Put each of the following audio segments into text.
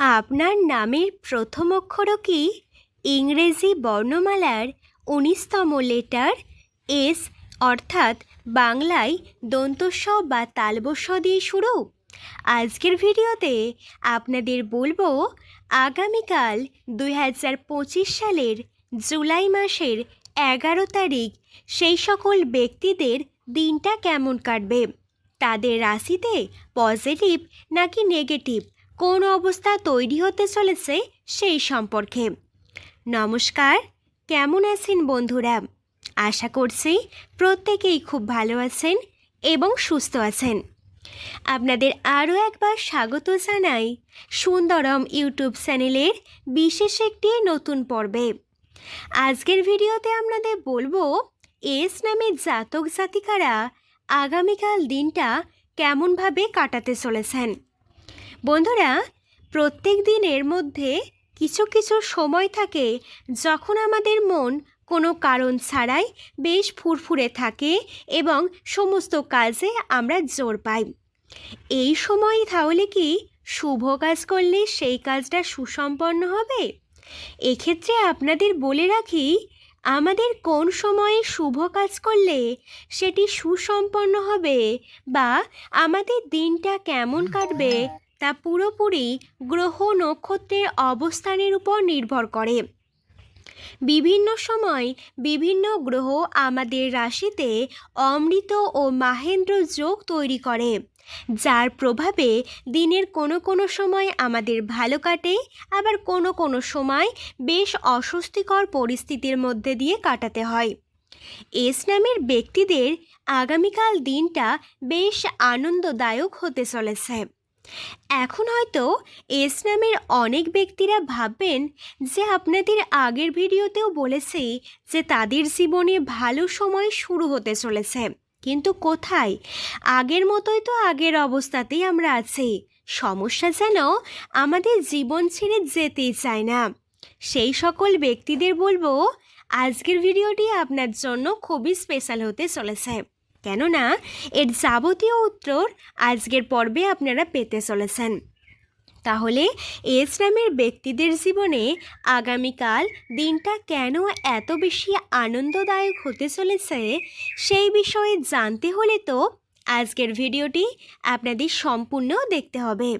আপনার নামের প্রথম অক্ষরও কি ইংরেজি বর্ণমালার উনিশতম লেটার এস অর্থাৎ বাংলায় দন্তস্ব বা তালবস্য দিয়ে শুরু? আজকের ভিডিওতে আপনাদের বলব, আগামীকাল দুই হাজার পঁচিশ সালের জুলাই মাসের এগারো তারিখ সেই সকল ব্যক্তিদের দিনটা কেমন কাটবে? তাদের রাশিতে পজিটিভ নাকি নেগেটিভ? কোন অবস্থা তৈরি হতে চলেছে সেই সম্পর্কে। নমস্কার, কেমন আছেন বন্ধুরা? আশা করছি প্রত্যেকেই খুব ভালো আছেন এবং সুস্থ আছেন। আপনাদের আরও একবার স্বাগত জানাই সুন্দরম ইউটিউব চ্যানেলের বিশেষ একটি নতুন পর্বে। আজকের ভিডিওতে আপনাদের বলব, এস নামের জাতক জাতিকারা আগামীকাল দিনটা কেমনভাবে কাটাতে চলেছেন। বন্ধুরা, প্রত্যেক দিনের মধ্যে কিছু কিছু সময় থাকে যখন আমাদের মন কোনো কারণ ছাড়াই বেশ ফুরফুরে থাকে এবং সমস্ত কাজে আমরা জোর পাই। এই সময় তাহলে কি শুভ কাজ করলে সেই কাজটা সুসম্পন্ন হবে? এক্ষেত্রে আপনাদের বলে রাখি, আমাদের কোন সময়ে শুভ কাজ করলে সেটি সুসম্পন্ন হবে বা আমাদের দিনটা কেমন কাটবে তা পুরোপুরি গ্রহ নক্ষত্রের অবস্থানের উপর নির্ভর করে। বিভিন্ন সময় বিভিন্ন গ্রহ আমাদের রাশিতে অমৃত ও মাহেন্দ্র যোগ তৈরি করে, যার প্রভাবে দিনের কোনো কোনো সময় আমাদের ভালো কাটে, আবার কোনো কোনো সময় বেশ অস্বস্তিকর পরিস্থিতির মধ্যে দিয়ে কাটাতে হয়। এস নামের ব্যক্তিদের আগামীকাল দিনটা বেশ আনন্দদায়ক হতে চলেছে। এখন হয়তো এস নামের অনেক ব্যক্তিরা ভাববেন যে আপনাদের আগের ভিডিওতেও বলেছি যে তাদের জীবনে ভালো সময় শুরু হতে চলেছে। কিন্তু কোথায়? আগের মতোই তো আগের অবস্থাতেই আমরা আছি। সমস্যা যেন আমাদের জীবন ছেড়ে যেতেই চায় না। সেই সকল ব্যক্তিদের বলব, আজকের ভিডিওটি আপনার জন্য খুবই স্পেশাল হতে চলেছে। কেননা এর যাবতীয় উত্তর আজকের পর্বে আপনারা পেতে চলেছেন। তাহলে এস নামের ব্যক্তিদের জীবনে আগামীকাল দিনটা কেন এত বেশি আনন্দদায়ক হতে চলেছে সেই বিষয়ে জানতে হলে তো আজকের ভিডিওটি আপনাদের সম্পূর্ণ দেখতে হবে।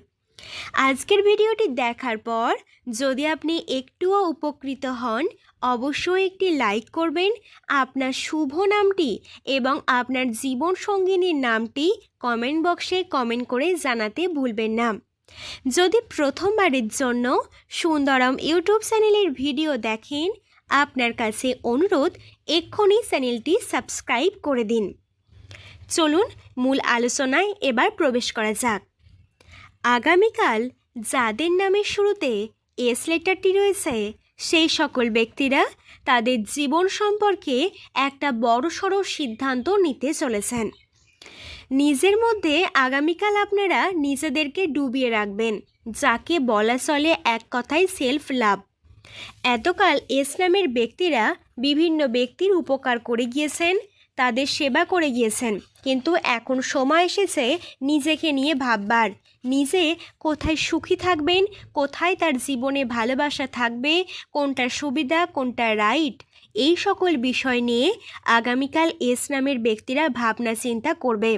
আজকের ভিডিওটি দেখার পর যদি আপনি একটুও উপকৃত হন, অবশ্যই একটি লাইক করবেন, আপনার শুভ নামটি এবং আপনার জীবন সঙ্গিনীর নামটি কমেন্ট বক্সে কমেন্ট করে জানাতে ভুলবেন না। যদি প্রথমবারের জন্য সুন্দরম ইউটিউব চ্যানেলের ভিডিও দেখেন, আপনার কাছে অনুরোধ, এক্ষুনি চ্যানেলটি সাবস্ক্রাইব করে দিন। চলুন, মূল আলোচনায় এবার প্রবেশ করা যাক। আগামীকাল যাদের নামের শুরুতে এস লেটারটি রয়েছে, সেই সকল ব্যক্তিরা তাদের জীবন সম্পর্কে একটা বড়সড় সিদ্ধান্ত নিতে চলেছেন। নিজের মধ্যে আগামীকাল আপনারা নিজেদেরকে ডুবিয়ে রাখবেন, যাকে বলা চলে এক কথায় সেলফ লাভ এতকাল এস নামের ব্যক্তিরা বিভিন্ন ব্যক্তির উপকার করে গিয়েছেন, তাদের সেবা করে গিয়েছেন, কিন্তু এখন সময় এসেছে নিজেকে নিয়ে ভাববার। নিজে কোথায় সুখী থাকবেন, কোথায় তার জীবনে ভালোবাসা থাকবে কোনটা সুবিধা কোনটা রাইট, এই সকল বিষয় নিয়ে আগামীকাল এস নামের ব্যক্তিরা ভাবনা চিন্তা করবে,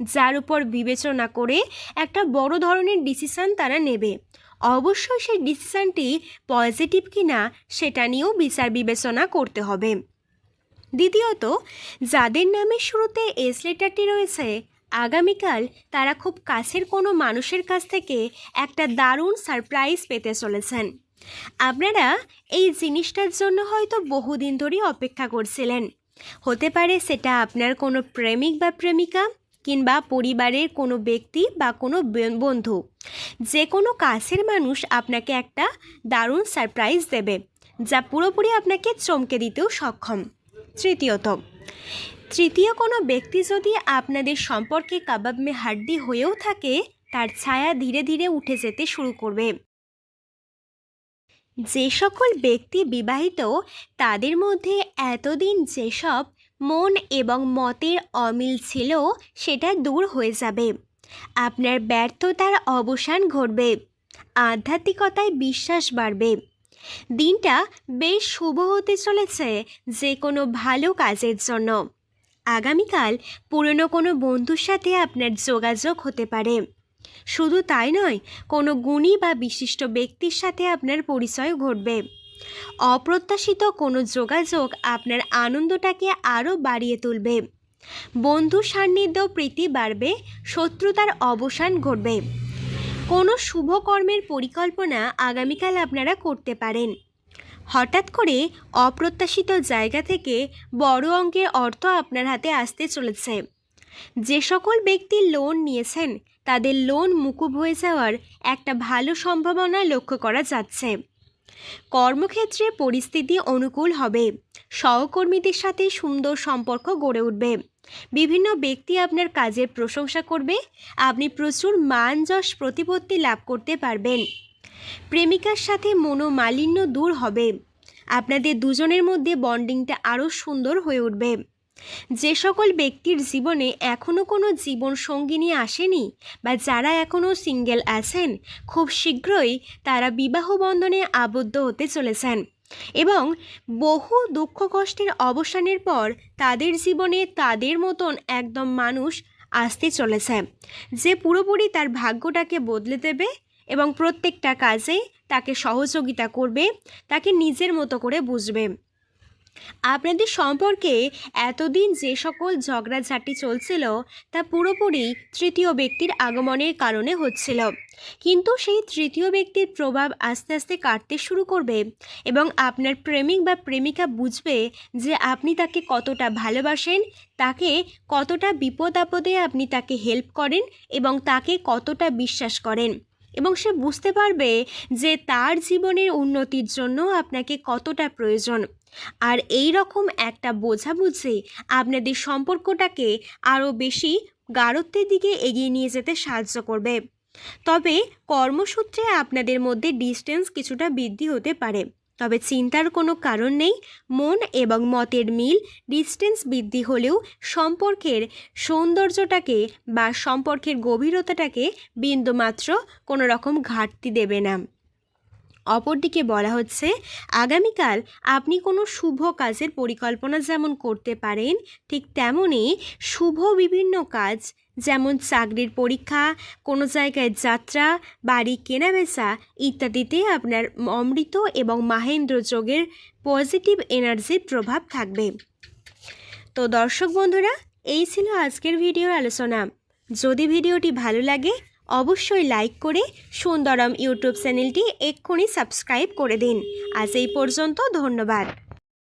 যার উপর বিবেচনা করে একটা বড় ধরনের ডিসিশান তারা নেবে। অবশ্যই সেই ডিসিশানটি পজিটিভ কি না সেটা নিয়েও বিচার বিবেচনা করতে হবে। দ্বিতীয়ত, যাদের নামের শুরুতে এস লেটারটি রয়েছে আগামীকাল তারা খুব কাছের কোনো মানুষের কাছ থেকে একটা দারুণ সারপ্রাইজ পেতে চলেছেন। আপনারা এই জিনিসটার জন্য হয়তো বহুদিন ধরেই অপেক্ষা করছিলেন। হতে পারে সেটা আপনার কোনো প্রেমিক বা প্রেমিকা কিংবা পরিবারের কোনো ব্যক্তি বা কোনো বন্ধু। যে কোনো কাছের মানুষ আপনাকে একটা দারুণ সারপ্রাইজ দেবে, যা পুরোপুরি আপনাকে চমকে দিতেও সক্ষম। তৃতীয়ত তৃতীয় কোনো ব্যক্তি যদি আপনাদের সম্পর্কে কাবাব মে হাড্ডি হয়েও থাকে, তার ছায়া ধীরে ধীরে উঠে যেতে শুরু করবে। যে সকল ব্যক্তি বিবাহিত, তাদের মধ্যে এতদিন যেসব মন এবং মতের অমিল ছিল, সেটা দূর হয়ে যাবে। আপনার ব্যর্থতার অবসান ঘটবে। আধ্যাত্মিকতায় বিশ্বাস বাড়বে। দিনটা বেশ শুভ হতে চলেছে, যে কোনো ভালো কাজের জন্য। আগামীকাল পুরনো কোনো বন্ধুর সাথে আপনার যোগাযোগ হতে পারে। শুধু তাই নয়, কোনো গুণী বা বিশিষ্ট ব্যক্তির সাথে আপনার পরিচয় ঘটবে। অপ্রত্যাশিত কোনো যোগাযোগ আপনার আনন্দটাকে আরও বাড়িয়ে তুলবে। বন্ধু সান্নিধ্য প্রীতি বাড়বে, শত্রুতার অবসান ঘটবে। কোনো শুভ কর্মের পরিকল্পনা আগামীকাল আপনারা করতে পারেন। হঠাৎ করে অপ্রত্যাশিত জায়গা থেকে বড় অঙ্কের অর্থ আপনার হাতে আসতে চলেছে। যে সকল ব্যক্তি লোন নিয়েছেন, তাদের লোন মুকুব হয়ে যাওয়ার একটা ভালো সম্ভাবনা লক্ষ্য করা যাচ্ছে। কর্মক্ষেত্রে পরিস্থিতি অনুকূল হবে। সহকর্মীদের সাথে সুন্দর সম্পর্ক গড়ে উঠবে। বিভিন্ন ব্যক্তি আপনার কাজের প্রশংসা করবে। আপনি প্রচুর মান যশ প্রতিপত্তি লাভ করতে পারবেন। প্রেমিকার সাথে মনোমালিন্য দূর হবে। আপনাদের দুজনের মধ্যে বন্ডিংটা আরও সুন্দর হয়ে উঠবে। যে সকল ব্যক্তির জীবনে এখনও কোনো জীবন সঙ্গিনী আসেনি বা যারা এখনও সিঙ্গেল আছেন, খুব শীঘ্রই তারা বিবাহ বন্ধনে আবদ্ধ হতে চলেছেন এবং বহু দুঃখ কষ্টের অবসানের পর তাদের জীবনে তাদের মতন একদম মানুষ আসতে চলেছে, যে পুরোপুরি তার ভাগ্যটাকে বদলে দেবে এবং প্রত্যেকটা কাজে তাকে সহযোগিতা করবে, তাকে নিজের মতো করে বুঝবে। আপনাদের সম্পর্কে এতদিন যে সকল ঝগড়াঝাটি চলছিল, তা পুরোপুরি তৃতীয় ব্যক্তির আগমনের কারণে হচ্ছিল। কিন্তু সেই তৃতীয় ব্যক্তির প্রভাব আস্তে আস্তে কাটতে শুরু করবে এবং আপনার প্রেমিক বা প্রেমিকা বুঝবে যে আপনি তাকে কতটা ভালোবাসেন, তাকে কতটা বিপদ আপদে আপনি তাকে হেল্প করেন এবং তাকে কতটা বিশ্বাস করেন। এবং সে বুঝতে পারবে যে তার জীবনের উন্নতির জন্য আপনাকে কতটা প্রয়োজন। আর এই রকম একটা বোঝাবুঝি আপনাদের সম্পর্কটাকে আরও বেশি গাঢ়ত্বের দিকে এগিয়ে নিয়ে যেতে সাহায্য করবে। তবে কর্মসূত্রে আপনাদের মধ্যে ডিস্টেন্স কিছুটা বৃদ্ধি হতে পারে। তবে চিন্তার কোনো কারণ নেই, মন এবং মতের মিল ডিস্টেন্স বৃদ্ধি হলেও সম্পর্কের সৌন্দর্যটাকে বা সম্পর্কের গভীরতাটাকে বিন্দুমাত্র কোনো রকম ঘাটতি দেবে না। অপরদিকে বলা হচ্ছে, আগামীকাল আপনি কোনো শুভ কাজের পরিকল্পনা যেমন করতে পারেন, ঠিক তেমনই শুভ বিভিন্ন কাজ যেমন চাকরির পরীক্ষা, কোনো জায়গায় যাত্রা, বাড়ি কেনাবেচা ইত্যাদিতে আপনার অমৃত এবং মাহেন্দ্র যোগের পজিটিভ এনার্জির প্রভাব থাকবে। তো দর্শক বন্ধুরা, এই ছিল আজকের ভিডিওর আলোচনা। যদি ভিডিওটি ভালো লাগে, অবশ্যই লাইক করে সুন্দরম ইউটিউব চ্যানেলটি এক্ষুনি সাবস্ক্রাইব করে দিন। আজ এই পর্যন্ত ধন্যবাদ।